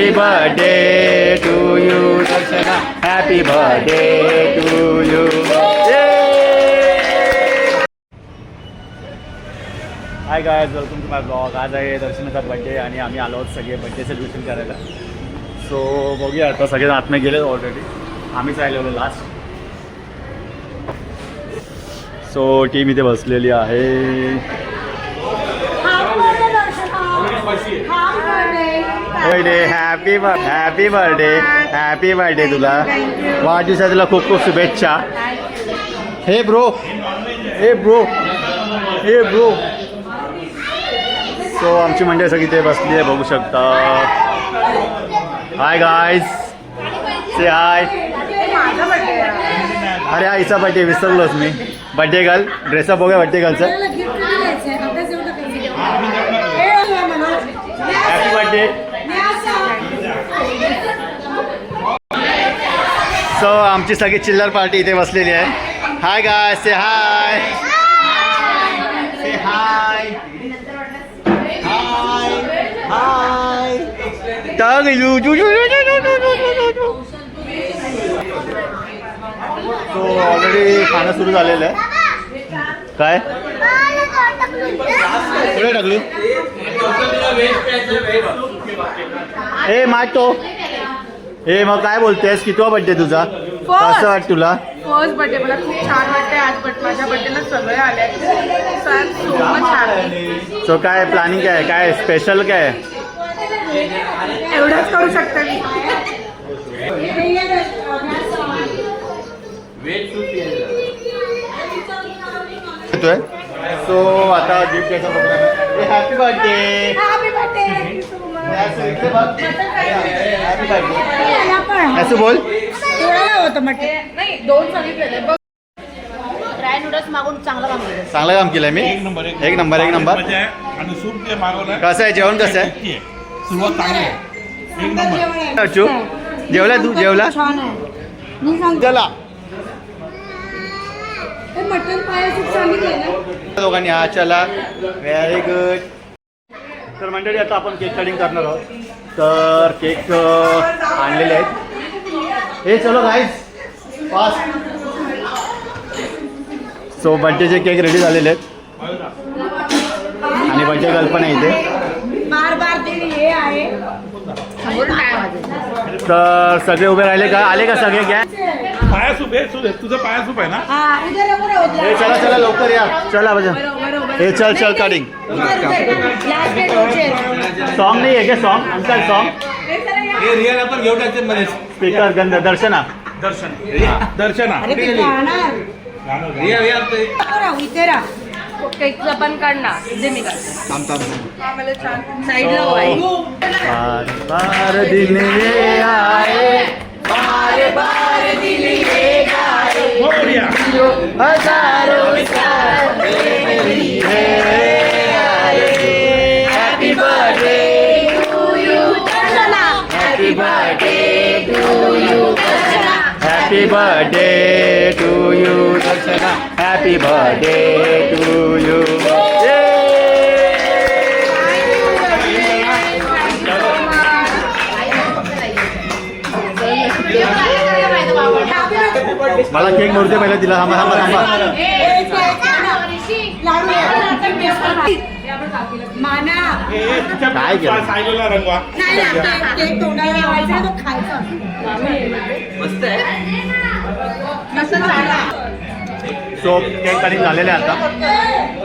Happy birthday to you Darshana happy birthday to you hi guy welcome to my blog आज आहे दर्शनाचा birthday आणि आम्ही आलो आहोत सगळे बड्डे सेलिब्रेशन करायला. सो बघूया आता सगळे आतमे गेले ऑलरेडी आम्हीच राहिलेलो लास्ट सो टीम इथे बसलेली आहे. Birthday happy happy birthday happy birthday तुला. वाढदिवसाच्या तुला खूप खूप शुभेच्छा. हे ब्रो हे ब्रो हे ब्रो सो आमची मंडळी सगळी ते बसली आहे बघू शकता. हाय गायज से हाय अरे आईचा बड्डे विसरलोच मी. बड्डे गर्ल ड्रेसअप बघूया बड्डे गर्लचं हॅपी बर्थडे सो आमची सगळी चिल्लर पार्टी इथे बसलेली आहे. Hi guy say hi say hi hi hi टाग you जू जू सो ऑलरेडी खाणं सुरू झालेलं आहे. काय? पुढे टाकली? ए माटो ए मग काय बोलतेस? कितवा बड्डे तुझा? कसं वाट तुला? फर्स्ट बर्थडे मला खूप छान वाटते आज बट माझ्या बर्थडेला सगळे आले. सो मच हॅपी सो काय प्लॅनिंग काय? काय स्पेशल काय? एवढंच करू शकते मी. सो आता gift happy birthday happy birthday असं बोल. होतं म्हटलं नाही दोन सांगितलेले बघ ड्राय नूडल्स मागून चांगलं काम केलं चांगलं काम केलंय मी. एक नंबर एक नंबर. एक नंबर मजा आहे आणि सूप जे मागवलं कसं आहे जेवण कसं आहे? आहे सुरुवात चांगली आहे एक नंबर अर्चू जेवला तू? जेवला? छान आहे मी सांगते चला. हे मटन सांगितलं ना. दोघांनी हा चला. व्हेरी गुड तर मंडळी आता आपण केक कटिंग करणार आहोत. तर केक आणलेले आहेत. हे चलो गाईज फास्ट सो बड्डेचे केक रेडी झालेले आहेत. आणि बड्डे गर्ल पण आहे इथे. हे तर सगळे उभे राहिले का? आले का सगळे? घ्या. पाया सूप आहे. तुझं पाया सूप आहे ना? चला चला लवकर या. चला बजा हे चल चल कटिंग लास्ट डेट होते सॉन्ग नाही आहे का सॉन्ग अंकल सॉन्ग हे रिअल आपण घेऊ टाकते मध्ये स्पीकर गंध दर्शना. दर्शन. दर्शना. अरे ते गाणार. रिअल रिअल ते. राहू इथे राहा. केकचं पण काढणार. जे मी साईडला बार बार दिन ये आए बार बार दिन ये गाए मोरया. हजारों साल happy birthday to you happy birthday to you Darshana happy birthday to you मला केक मोरते पहिला दिला हे तिच्या काय केलं? सायलेला रंगवा. नाही केक तोंडाला लावायचा तो खायचा. मस्त झाला. सो केक कटिंग झालेले आहे आता.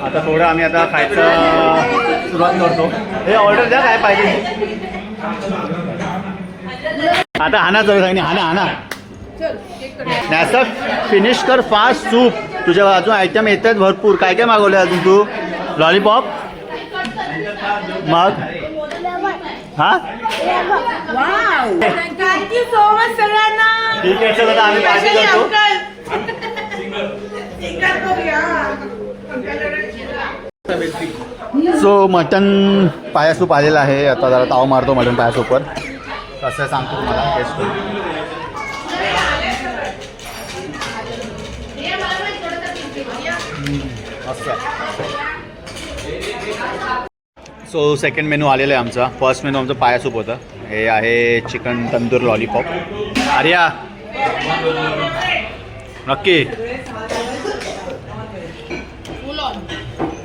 आता थोडं आम्ही आता खायचं सुरुवात करतो. हे ऑर्डर द्या काय पाहिजे? आता हाना जाऊ सांगितलं हाना हाना नॅसर फिनिश कर फास्ट सूप तुझ्या अजून आयटम येत आहेत भरपूर. काय काय मागवलं अजून तू? लॉलीपॉप मग? हा? थँक्यू सो मच सगळ्यांना ठीक आहे चला आता आम्ही पार्टी करतो. सो मटन पाया सूप आलेला आहे. आता जरा ताव मारतो मटन पाया सूपवर कसं आहे सांगतो तुम्हाला टेस्ट करून मस्त. सो सेकंड मेनू आलेला आहे आमचा. फर्स्ट मेनू आमचं पायासूप होतं. हे आहे चिकन तंदूर लॉलीपॉप आर्या! नक्की.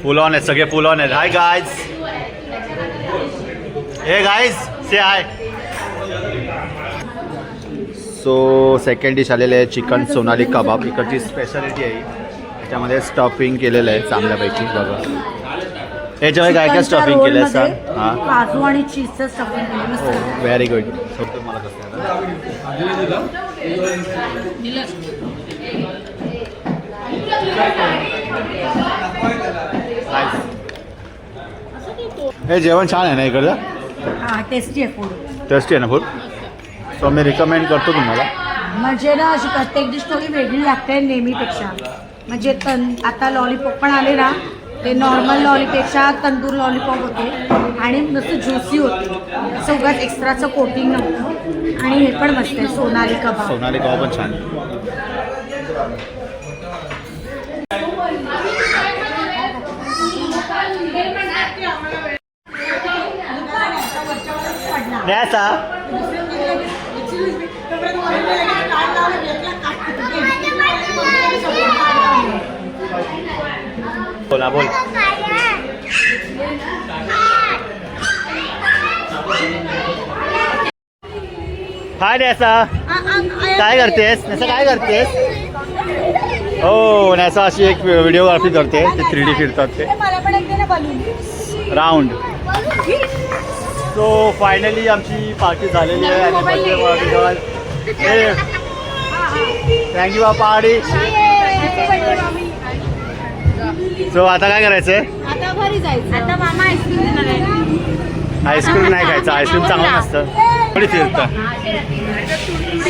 फुल ऑन आहेत सगळे फुल ऑन आहेत. Hi guys hey guys say hi so second dish आलेले आहे चिकन सोनाली कबाब इकडची स्पेशालिटी आहे. त्याच्यामध्ये स्टफिंग केलेलं आहे चांगल्यापैकी. बघा. याच्यामध्ये काय काय स्टफिंग केलं सांग. हां. काजू आणि चीजचं स्टफिंग केलं मस्त. व्हेरी गुड मला कसं. हे जेवण छान आहे ना इकडचं? हा टेस्टी आहे फूड टेस्टी आहे ना फूड सो मी रिकमेंड करतो तुम्हाला. म्हणजे ना अशी प्रत्येक डिश थोडी वेगळी लागते नेहमीपेक्षा. म्हणजे तन आता लॉलीपॉप पण आले ना ते नॉर्मल लॉलीपेक्षा तंदूर लॉलीपॉप होते आणि नुसतं ज्युसी होते असं उगाच एक्स्ट्राचं कोटिंग नव्हतं आणि हे पण मस्त आहे सोनाली कबाब सोनाली कबाब पण छान. न्यासा बोला बोल. हाय न्यासा. काय करतेस? नॅसा काय करतेस? हो नॅसा अशी एक व्हिडिओग्राफी करते. ते थ्री डी फिरतात ते. राऊंड सो फायनली आमची पार्टी झालेली आहे आणि birthday party थँक्यू बा पार्टी सो आता काय करायचंय? आता घरी जायचं. आता मामा आईस्क्रीम देणार आहे. आईस्क्रीम नाही खायचं आईस्क्रीम चांगलं नसतं. थोडी फिरतं.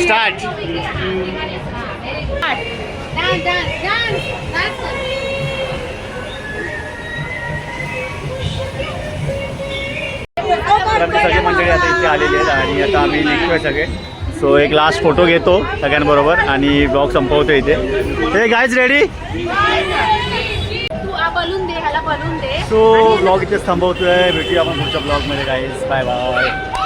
Start dance dance dance dance तर आमची सगळी मंडळी आता इथे आलेली आहेत आणि आता आम्ही निघतोय सगळे. सो एक लास्ट फोटो घेतो सगळ्यांबरोबर आणि ब्लॉग संपवतो इथे. हे गायज रेडी बलून दे ह्याला बलून दे. सो ब्लॉग इथेच थांबवतोय. भेटूया आपण पुढच्या ब्लॉगमध्ये गाईज बाय बाय